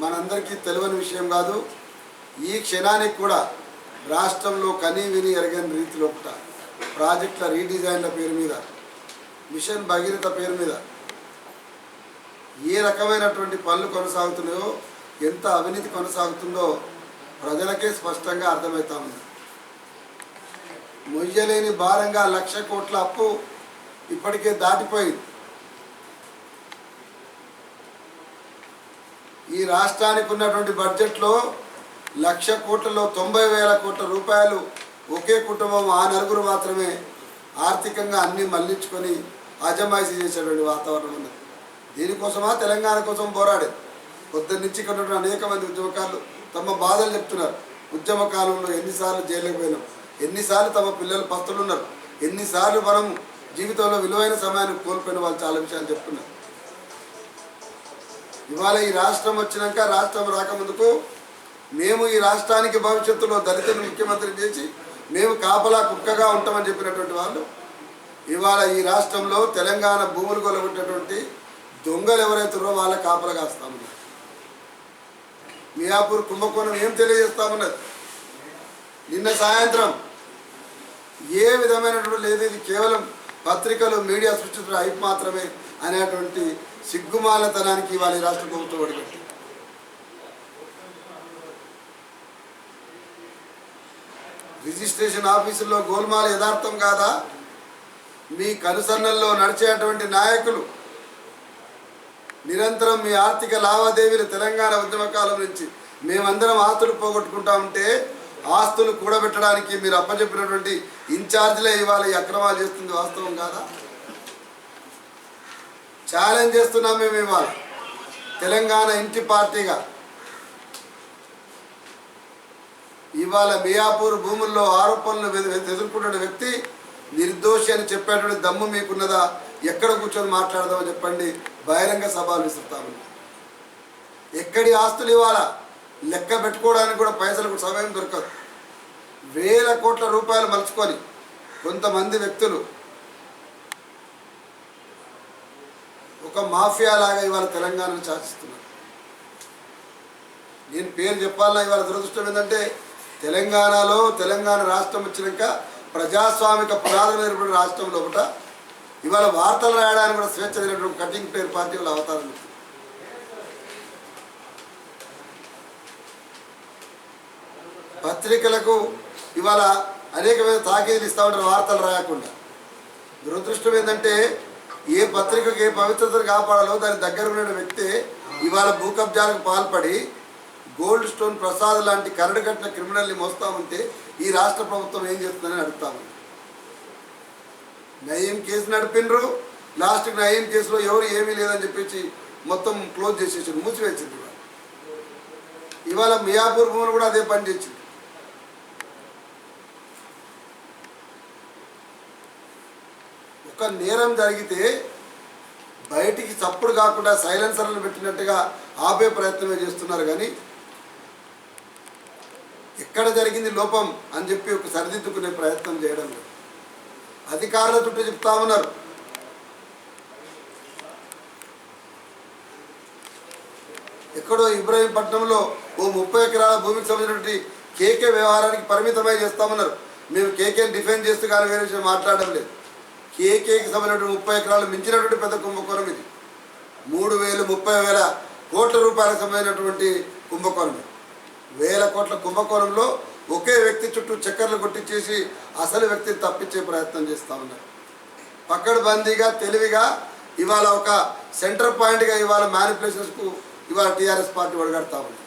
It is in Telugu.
మనందరికీ తెలియని విషయం కాదు ఈ క్షణానికి కూడా రాష్ట్రంలో కనీ విని ఎరగని రీతిలో ఒకట ప్రాజెక్టుల రీడిజైన్ల పేరు మీద మిషన్ భగీరథ పేరు మీద ఏ రకమైనటువంటి పనులు కొనసాగుతున్నాయో ఎంత అవినీతి కొనసాగుతుందో ప్రజలకే స్పష్టంగా అర్థమవుతా ఉంది. మొయ్యలేని భారంగా లక్ష కోట్ల అప్పు ఇప్పటికే దాటిపోయింది. ఈ రాష్ట్రానికి ఉన్నటువంటి బడ్జెట్లో లక్ష కోట్లలో తొంభై వేల కోట్ల రూపాయలు ఒకే కుటుంబం ఆ నలుగురు మాత్రమే ఆర్థికంగా అన్ని మళ్ళించుకొని అజమాయిషీ చేసేటువంటి వాతావరణం ఉన్నది. దీనికోసమా? తెలంగాణ కోసం పోరాడేది పొద్దున్న నుంచి ఇక్కడ అనేక మంది ఉద్యమకారులు తమ బాధలు చెప్తున్నారు. ఉద్యమ కాలంలో ఎన్నిసార్లు జైలుకు పోయినాం. ఎన్నిసార్లు తమ పిల్లలు పస్తులు ఉన్నారు ఎన్నిసార్లు మనం జీవితంలో విలువైన సమయాన్ని కోల్పోయిన వాళ్ళు చాలా విషయాలు చెప్తున్నారు. ఇవాళ ఈ రాష్ట్రం వచ్చినాక రాష్ట్రం రాకముందుకు మేము ఈ రాష్ట్రానికి భవిష్యత్తులో దళితులు ముఖ్యమంత్రి చేసి మేము కాపలా కుక్కగా ఉంటామని చెప్పినటువంటి వాళ్ళు ఇవాళ ఈ రాష్ట్రంలో తెలంగాణ భూములు కొలబెట్టినటువంటి దొంగలు ఎవరైతున్నారో వాళ్ళ కాపలా కాస్తామన్నారు మియాపూర్ కుంభకోణం ఏం తెలియజేస్తామన్నది నిన్న సాయంత్రం ఏ విధమైనటువంటి లేదు ఇది కేవలం పత్రికలు మీడియా సృష్టించిన హైప్ మాత్రమే. అనేటువంటి సిగ్గుమాలతనానికి ఇవాళ రాష్ట్ర ప్రభుత్వం ఒడిగట్టి. రిజిస్ట్రేషన్ ఆఫీసుల్లో గోల్మాల యథార్థం కాదా? మీ కనుసన్నల్లో నడిచేటువంటి నాయకులు నిరంతరం మీ ఆర్థిక లావాదేవీలు తెలంగాణ ఉద్యమ కాలం నుంచి మేమందరం ఆస్తులు పోగొట్టుకుంటా ఉంటే ఆస్తులు కూడబెట్టడానికి మీరు అప్పచెప్పినటువంటి ఇన్ఛార్జ్లే ఇవాళ ఈ అక్రమాలు చేస్తుంది వాస్తవం కాదా? ఛాలెంజ్ చేస్తున్నాం మేము ఇవాళ. తెలంగాణ ఇంటి పార్టీగా. ఇవాళ మియాపూర్ భూముల్లో ఆరోపణలు ఎదుర్కొంటున్న వ్యక్తి నిర్దోషి అని చెప్పేటువంటి దమ్ము మీకున్నదా? ఎక్కడ కూర్చొని మాట్లాడదామని చెప్పండి. బహిరంగ సభలు విసురుతామని ఎక్కడి ఆస్తులు ఇవాళ? లెక్క పెట్టుకోవడానికి కూడా పైసలకు సమయం దొరకదు. వేల కోట్ల రూపాయలు మలుచుకొని కొంతమంది వ్యక్తులు ఒక మాఫియా లాగా ఇవాళ తెలంగాణను శాసిస్తున్నారు. నేను పేరు చెప్పాలన్నా ఇవాళ దురదృష్టం ఏంటంటే తెలంగాణలో తెలంగాణ రాష్ట్రం వచ్చినాక ప్రజాస్వామిక పునాదులైనటువంటి రాష్ట్రం లోపల ఇవాళ వార్తలు రాయడానికి కూడా స్వేచ్ఛ లేనటువంటి కటింగ్ పేరు పార్టీ వాళ్ళ అవతారం పత్రికలకు ఇవాళ అనేకమైన తాకీదులు ఇస్తూ ఉంటారు వార్తలు రాయకుండా. దురదృష్టం ఏంటంటే ఏ పత్రికకు ఏ పవిత్రతను కాపాడాలో దాని దగ్గర ఉన్న వ్యక్తి ఇవాళ భూకబ్జాలకు పాల్పడి గోల్డ్ స్టోన్ ప్రసాద్ లాంటి కరడు కట్టిన క్రిమినల్ని మోస్తా ఉంటే ఈ రాష్ట్ర ప్రభుత్వం ఏం చేస్తుందని అడుగుతాము నయీం కేసు నడిపినరు. లాస్ట్కి నయం కేసులో ఎవరు ఏమీ లేదని చెప్పేసి మొత్తం క్లోజ్ చేసేసారు మూసివేసింది ఇవాళ ఇవాళ మియాపూర్ భూములు కూడా అదే పని చేసింది. ఒక్క నేరం జరిగితే బయటికి చప్పుడు కాకుండా సైలెన్సర్లు పెట్టినట్టుగా ఆపే ప్రయత్నమే చేస్తున్నారు కానీ ఎక్కడ జరిగింది లోపం అని చెప్పి ఒక సరిదిద్దుకునే ప్రయత్నం చేయడం లేదు. అధికారుల చుట్టూ చెప్తా ఉన్నారు. ఎక్కడో ఇబ్రాహీంపట్నంలో ఓ ముప్పై ఎకరాల భూమికి సంబంధించినటువంటి కేకే వ్యవహారానికి పరిమితమై చేస్తామన్నారు మేము కేకేని డిఫెండ్ చేస్తూ కానీ వేరే విషయం మాట్లాడడం లేదు. కేకేకి సంబంధించినటువంటి ముప్పై ఎకరాలు మించినటువంటి పెద్ద కుంభకోణం ఇది. మూడు వేలు ముప్పై వేల కోట్ల రూపాయలకు సంబంధించినటువంటి కుంభకోణం వేల కోట్ల కుంభకోణంలో ఒకే వ్యక్తి చుట్టూ చక్కర్లు కొట్టించేసి అసలు వ్యక్తిని తప్పించే ప్రయత్నం చేస్తా ఉన్నారు. పక్కడబందీగా తెలివిగా ఇవాళ ఒక సెంటర్ పాయింట్గా ఇవాళ మ్యానిపులేషన్స్కు ఇవాళ టీఆర్ఎస్ పార్టీ ఒడగడతా ఉంది.